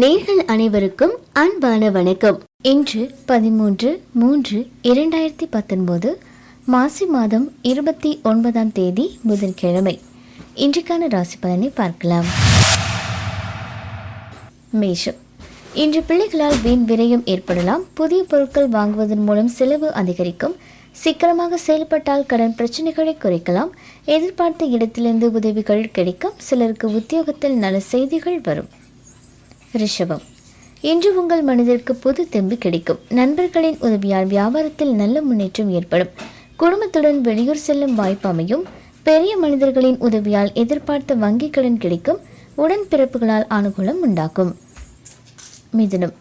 நேர்கள் அனைவருக்கும் அன்பான வணக்கம். இன்று பதிமூன்று மூன்று இரண்டாயிரத்தி பத்தொன்பது மாசி மாதம் இருபத்தி ஒன்பதாம் தேதி புதன்கிழமை. இன்றைக்கான ராசி பலனை பார்க்கலாம். மேஷம். இன்று பிள்ளைகளால் வீண் விரயம் ஏற்படலாம். புதிய பொருட்கள் வாங்குவதன் மூலம் செலவு அதிகரிக்கும். சீக்கிரமாக செயல்பட்டால் கடன் பிரச்சனைகளை குறைக்கலாம். எதிர்பார்த்த இடத்திலிருந்து உதவிகள் கிடைக்கும். சிலருக்கு உத்தியோகத்தில் நல்ல செய்திகள் வரும். ரிஷபம். இன்று உங்கள் மனதிற்கு புது தெம்பு கிடைக்கும். நண்பர்களின் உதவியால் வியாபாரத்தில் நல்ல முன்னேற்றம் ஏற்படும். குடும்பத்துடன் வெளியூர் செல்லும் வாய்ப்பு அமையும். பெரிய மனிதர்களின் உதவியால் எதிர்பார்த்த வங்கி கடன் கிடைக்கும். உடன்பிறப்புகளால் அனுகூலம் உண்டாகும். மிதுனம்.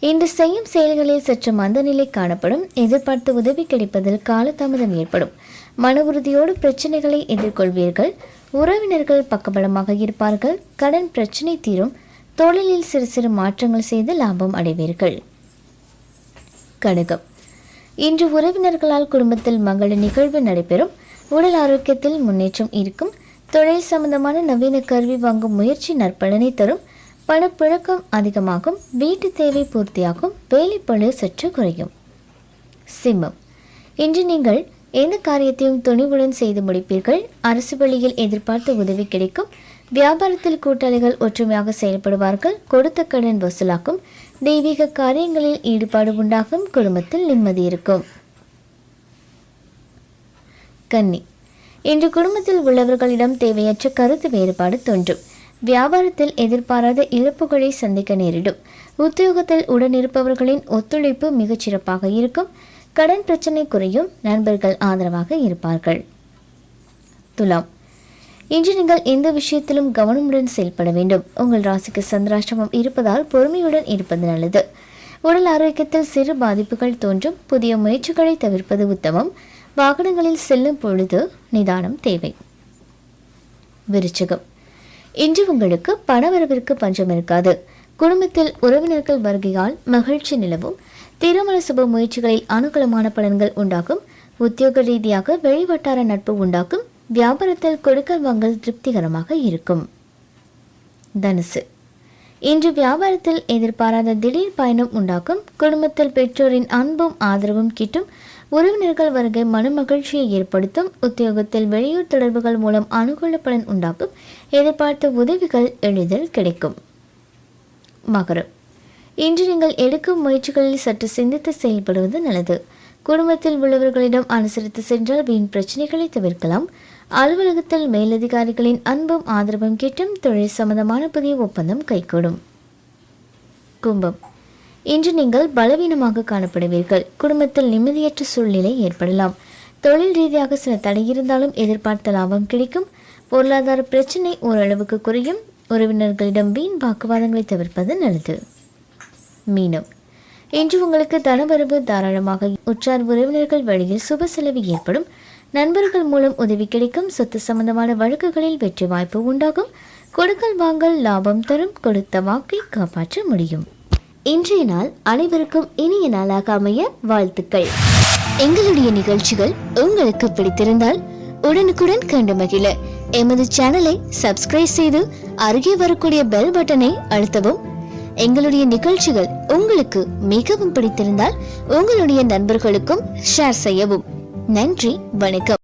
இன்று செய்யும் செயல்களில் சற்று மந்தநிலை காணப்படும். எதிர்பார்த்த உதவி கிடைப்பதில் காலதாமதம் ஏற்படும். மன உறுதியோடு பிரச்சனைகளை எதிர்கொள்வீர்கள். உறவினர்கள் பக்கபலமாக இருப்பார்கள். கடன் பிரச்சனை தீரும். தொழிலில் சிறு சிறு மாற்றங்கள் செய்து லாபம் அடைவீர்கள். கடுகம் இன்று உறவினர்களால் குடும்பத்தில் மங்கள நிகழ்வு நடைபெறும். உடல் ஆரோக்கியத்தில் முன்னேற்றம் இருக்கும். தொழில் சம்பந்தமான நவீன கருவி வாங்கும் முயற்சி நற்பலனை தரும். பணப்புழக்கம் அதிகமாகும். வீட்டு தேவை பூர்த்தியாகும். வேலைப்பழு சற்று குறையும். சிம்மம். இன்று நீங்கள் எந்த காரியத்தையும் துணிவுடன் செய்து முடிப்பீர்கள். அரசு வழியில் எதிர்பார்த்த உதவி கிடைக்கும். வியாபாரத்தில் கூட்டாளிகள் ஒற்றுமையாக செயல்படுவார்கள் கொடுத்த கடன் வசூலாக்கும் தெய்வீக காரியங்களில் ஈடுபாடு உண்டாகும் குடும்பத்தில் நிம்மதி இருக்கும். கன்னி. இன்று குடும்பத்தில் உள்ளவர்களிடம் தேவையற்ற கருத்து வேறுபாடு தோன்றும். வியாபாரத்தில் எதிர்பாராத இழப்புகளை சந்திக்க நேரிடும். உத்தியோகத்தில் உடனிருப்பவர்களின் ஒத்துழைப்பு மிகச்சிறப்பாக இருக்கும். கடன் பிரச்சனை குறையும். நண்பர்கள் ஆதரவாக இருப்பார்கள். துலாம். இன்று நீங்கள் எந்த விஷயத்திலும் கவனமுடன் செயல்பட வேண்டும். உங்கள் ராசிக்கு சந்திராஷ்டிரமம் இருப்பதால் பொறுமையுடன் இருப்பது நல்லது. உடல் ஆரோக்கியத்தில் சிறு பாதிப்புகள் தோன்றும். புதிய முயற்சிகளை தவிர்ப்பது உத்தமம். வாகனங்களில் செல்லும் பொழுது நிதானம் தேவை. விருச்சகம். இன்று உங்களுக்கு பணவரவிற்கு பஞ்சம் இருக்காது. குடும்பத்தில் உறவினர்கள் வருகையால் மகிழ்ச்சி நிலவும். திருமண சுப முயற்சிகளில் அனுகூலமான பலன்கள் உண்டாகும். உத்தியோக ரீதியாக வெளிவட்டார நட்பு உண்டாக்கும் வியாபாரத்தில் கொடுக்கல் வாங்கல் திருப்திகரமாக இருக்கும். தனுசு. இன்று வியாபாரத்தில் எதிர்பாராத திடீர் பயணம் உண்டாக்கும். குடும்பத்தில் பெற்றோரின் அன்பும் ஆதரவும் கிட்டும். உறவினர்கள் வருகை மனமகிழ்ச்சியை ஏற்படுத்தும். உத்தியோகத்தில் வெளியூர் தொடர்புகள் மூலம் அனுகூல பலன் உண்டாக்கும். எதிர்பார்த்த உதவிகள் எளிதில் கிடைக்கும். மகரம். இன்று நீங்கள் எடுக்கும் முயற்சிகளில் சற்று சிந்தித்து செயல்படுவது நல்லது. குடும்பத்தில் உள்ளவர்களிடம் அனுசரித்து சென்றால் வீண் பிரச்சனைகளை தவிர்க்கலாம். அலுவலகத்தில் மேலதிகாரிகளின் அன்பும் ஆதரவும் கிட்டும் தொழில் சம்பந்தமான புதிய ஒப்பந்தம் கைகூடும். கும்பம். இன்று நீங்கள் பலவீனமாக காணப்படுவீர்கள். குடும்பத்தில் நிம்மதியற்ற சூழ்நிலை ஏற்படலாம். தொழில் ரீதியாக சில தடை இருந்தாலும் எதிர்பார்த்த லாபம் கிடைக்கும். பொருளாதார பிரச்சனை ஓரளவுக்கு குறையும். உறவினர்களிடம் வீண் வாக்குவாதங்களை தவிர்ப்பது நல்லது. மீனம். இன்று உங்களுக்கு தனவரவு தாராளமாக உற்றார் உறவினர்கள் வழியில் சுப செலவு ஏற்படும். நண்பர்கள் மூலம் உதவி கிடைக்கும். சொத்து சம்பந்தமான வழக்குகளில் வெற்றி வாய்ப்பு உண்டாகும். கொடுக்கல் வாங்கல் லாபம் தரும். கொடுத்த வாக்கை காப்பாற்ற முடியும். இன்றைய நாள் அனைவருக்கும் இனிய நாளாக அமைய வாழ்த்துக்கள். எங்களுடைய நிகழ்ச்சிகள் உங்களுக்கு பிடித்திருந்தால் உடனுக்குடன் கண்டு மகிழ. எமது சேனலை சப்ஸ்கிரைப் செய்து அருகே வரக்கூடிய பெல் பட்டனை அழுத்தவும். எங்களுடைய நிகழ்ச்சிகள் உங்களுக்கு மிகவும் பிடித்திருந்தால் உங்களுடைய நண்பர்களுக்கும் ஷேர் செய்யவும். நன்றி வணக்கம்.